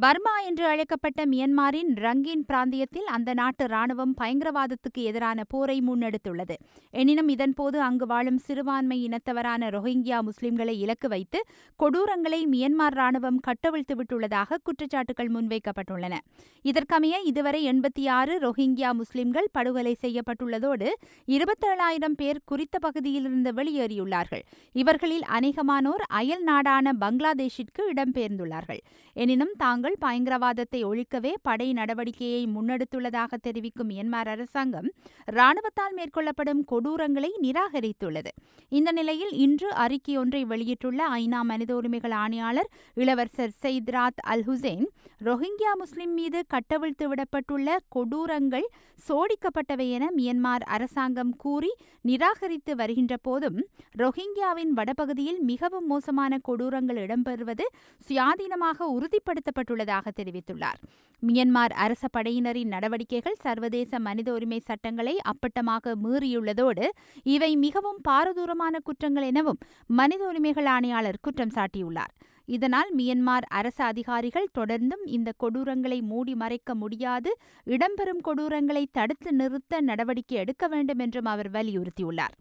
Burma என்று அழைக்கப்பட்ட மியன்மாரின் ரங்கின் பிராந்தியத்தில் அந்த நாட்டு ராணுவம் பயங்கரவாதத்துக்கு எதிரான போரை முன்னெடுத்துள்ளது. எனினும் இதன்போது அங்கு வாழும் சிறுபான்மை இனத்தவரான ரோஹிங்கியா முஸ்லிம்களை இலக்கு வைத்து கொடூரங்களை மியன்மார் ராணுவம் கட்டவிழ்த்து விட்டுள்ளதாக குற்றச்சாட்டுகள் முன்வைக்கப்பட்டுள்ளன. இதற்கமைய இதுவரை எண்பத்தி ஆறு ரோஹிங்கியா முஸ்லிம்கள் படுகொலை செய்யப்பட்டுள்ளதோடு இருபத்தேழாயிரம் பேர் குறித்த பகுதியிலிருந்து வெளியேறியுள்ளார்கள். இவர்களில் அநேகமானோர் அயல் நாடான பங்களாதேஷிற்கு இடம்பெயர்ந்துள்ளார்கள். எனினும் தாங்கள் பயங்கரவாதத்தை ஒழிக்கவே படை நடவடிக்கையை முன்னெடுத்துள்ளதாக தெரிவிக்கும் மியன்மார் அரசாங்கம் ராணுவத்தால் மேற்கொள்ளப்படும் கொடூரங்களை நிராகரித்துள்ளது. இந்த நிலையில் இன்று அறிக்கையொன்றை வெளியிட்டுள்ள ஐநா மனித உரிமைகள் ஆணையாளர் இளவரசர் செய்த்ராத் அல் ஹுசேன் ரோஹிங்கியா முஸ்லிம் மீது கட்டவிழ்த்து விடப்பட்டுள்ள கொடூரங்கள் சோடிக்கப்பட்டவை என மியன்மார் அரசாங்கம் கூறி நிராகரித்து வருகின்ற போதும் ரோஹிங்கியாவின் வடபகுதியில் மிகவும் மோசமான கொடூரங்கள் இடம்பெறுவது சுயாதீனமாக உறுதிப்படுத்தப்பட்டுள்ளதாக தெரிவித்துள்ளார். மியன்மார் அரச படையினரின் நடவடிக்கைகள் சர்வதேச மனித உரிமை சட்டங்களை அப்பட்டமாக மீறியுள்ளதோடு இவை மிகவும் பாரதூரமான குற்றங்கள் எனவும் மனித உரிமைகள் ஆணையாளர் குற்றம் சாட்டியுள்ளார். இதனால் மியன்மார் அரசு அதிகாரிகள் தொடர்ந்தும் இந்த கொடூரங்களை மூடி மறைக்க முடியாது இடம்பெறும் கொடூரங்களை தடுத்து நிறுத்த நடவடிக்கை எடுக்க வேண்டும் என்றும் அவர் வலியுறுத்தியுள்ளார்.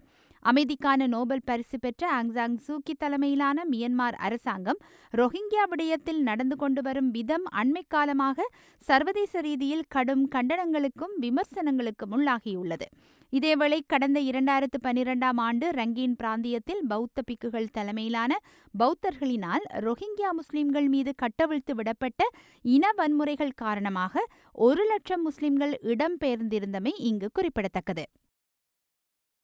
அமைதிக்கான நோபல் பரிசு பெற்ற ஆங்சாங் சூக்கி தலைமையிலான மியன்மார் அரசாங்கம் ரோஹிங்கியா விடயத்தில் நடந்து கொண்டு வரும் விதம் அண்மை காலமாக சர்வதேச ரீதியில் கடும் கண்டனங்களுக்கும் விமர்சனங்களுக்கும் உள்ளாகியுள்ளது. இதேவேளை கடந்த இரண்டாயிரத்து பனிரெண்டாம் ஆண்டு ரங்கீன் பிராந்தியத்தில் பௌத்த பிக்குகள் தலைமையிலான பௌத்தர்களினால் ரோஹிங்கியா முஸ்லிம்கள் மீது கட்டவிழ்த்து விடப்பட்ட இன வன்முறைகள் காரணமாக ஒரு லட்சம் முஸ்லிம்கள் இடம்பெயர்ந்திருந்தமை இங்கு குறிப்பிடத்தக்கது.